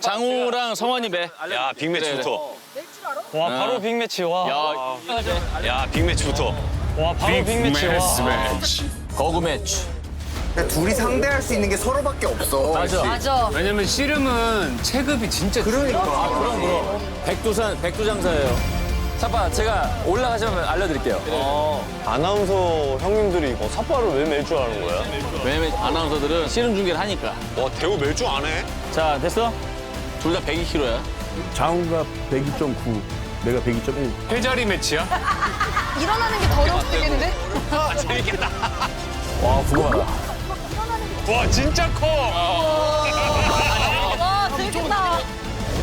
장우랑 성원이 배. 야 빅매치부터. 와 바로 빅매치 와. 야, 야 빅매치부터. 와 바로 빅매치 와. 거구 매치. 그러니까 둘이 상대할 수 있는 게 서로밖에 없어. 맞아. 맞아. 왜냐면 씨름은 체급이 진짜 그러니까. 백두산 백두장사예요. 잠깐 제가 올라가시면 알려드릴게요. 아나운서 형님들이 어, 삿발을 왜맬줄 아는 거야? 왜냐면 아나운서들은 씨름 중계를 하니까. 와 대우 멜주 안 해? 자 됐어? 둘 다 102kg야. 장우가 102.9, 내가 102.1. 회자리 매치야? 일어나는 게 더러울 수도 있겠는데? 재밌겠다. 와 궁금하다. 와 진짜 커. 와, 재밌겠다.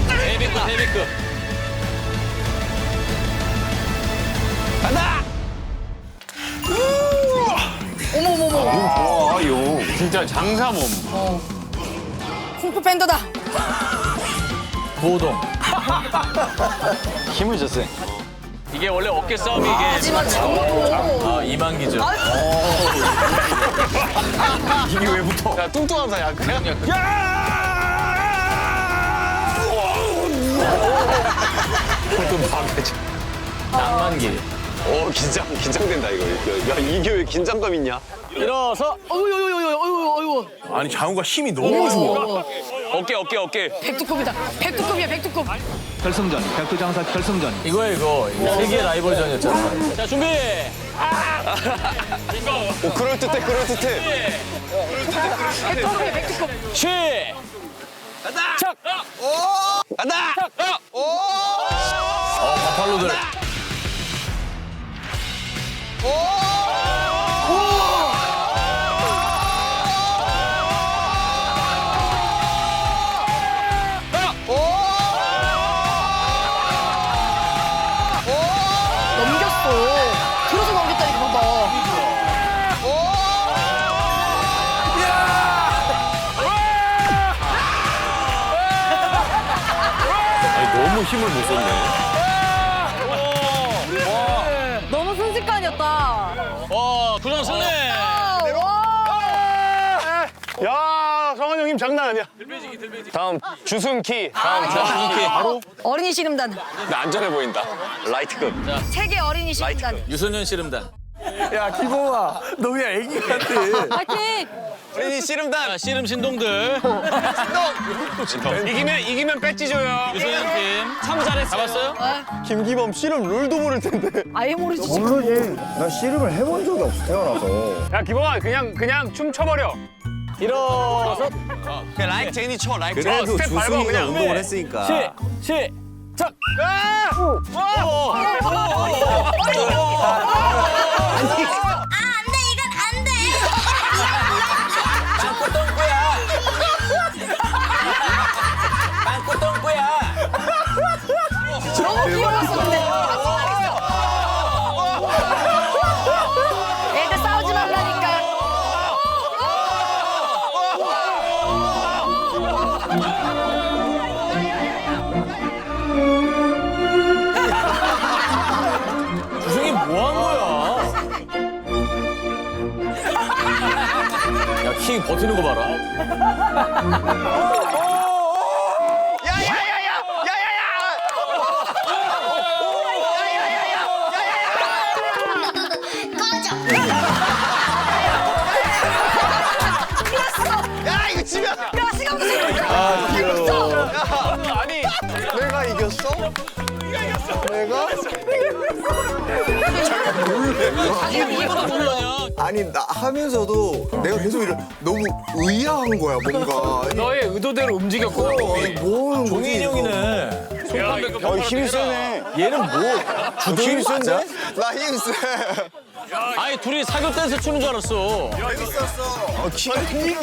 데뷔급 데뷔급. 진짜 장사 몸. 쿵푸 팬더다. 보동. 힘을 줬어요. 이게 원래 어깨 싸움이 이게 하지만. 아, 이만기죠. 이게 왜 붙어? 야 뚱뚱한 사야 그냥. 낭만기. 오 긴장 긴장된다 이거. 야 이게 왜 긴장감 있냐? 일어서 어유, 어유, 어유, 어유, 어유. 아니 장우가 힘이 너무 좋아. 어깨 어깨 어깨. 백두급이다. 백두급이야, 백두급. 결승전, 백두장사 결승전. 이거야 이거. 이거 세계 라이벌전이었잖아. 자 준비. 오 그럴 듯해 그럴 듯해. 백두급이야, 백두급. 시. 착. 간다. 어 바팔로들. 넘 너무 힘을 못 썼네. 너무 순식간이었다. 어 구정 승리. 와. 야 성환 형님 장난 아니야. 다음 주승키. 바로 어린이 씨름단. 나 안전해 보인다. 라이트급. 세계 어린이 씨름단. 유소년 씨름단. 야 기봉아, 너 왜 애기 같아? 파이팅! 어린이 씨름단. 자 씨름 신동들. 이기면 이기면 배지 줘요. 유소년 팀. 참 잘했어요. 잡았어요? 김기범 씨름 룰도 모를 텐데. 아예 모르지. 모르지. 나 씨름을 해본 적이 없어, 태어나서. 야 기범아 그냥 그냥 춤 춰버려. 일어서 그냥 라이크 제니 쳐 라이크. 어, 스텝 밟아 그냥. 운동을 했으니까. 시. 시. 착. 안돼 킹 버티는 거 봐라. 꺼져 야 이거 지면. 야, 시간부터 시작했어. 아니 내가 이겼어? 아니, 나 하면서도 내가 계속 이래 너무 의아한 거야, 뭔가. 너의 의도대로 움직였구나. 어, 아니, 뭐 하는 거지? 종인이 형이네. 어 힘이 세네. 얘는 뭐? 주둥이 맞아? 나 힘세. 아니, 둘이 사교 댄스 추는 줄 알았어. 재밌었어. 어, 키가 크니까.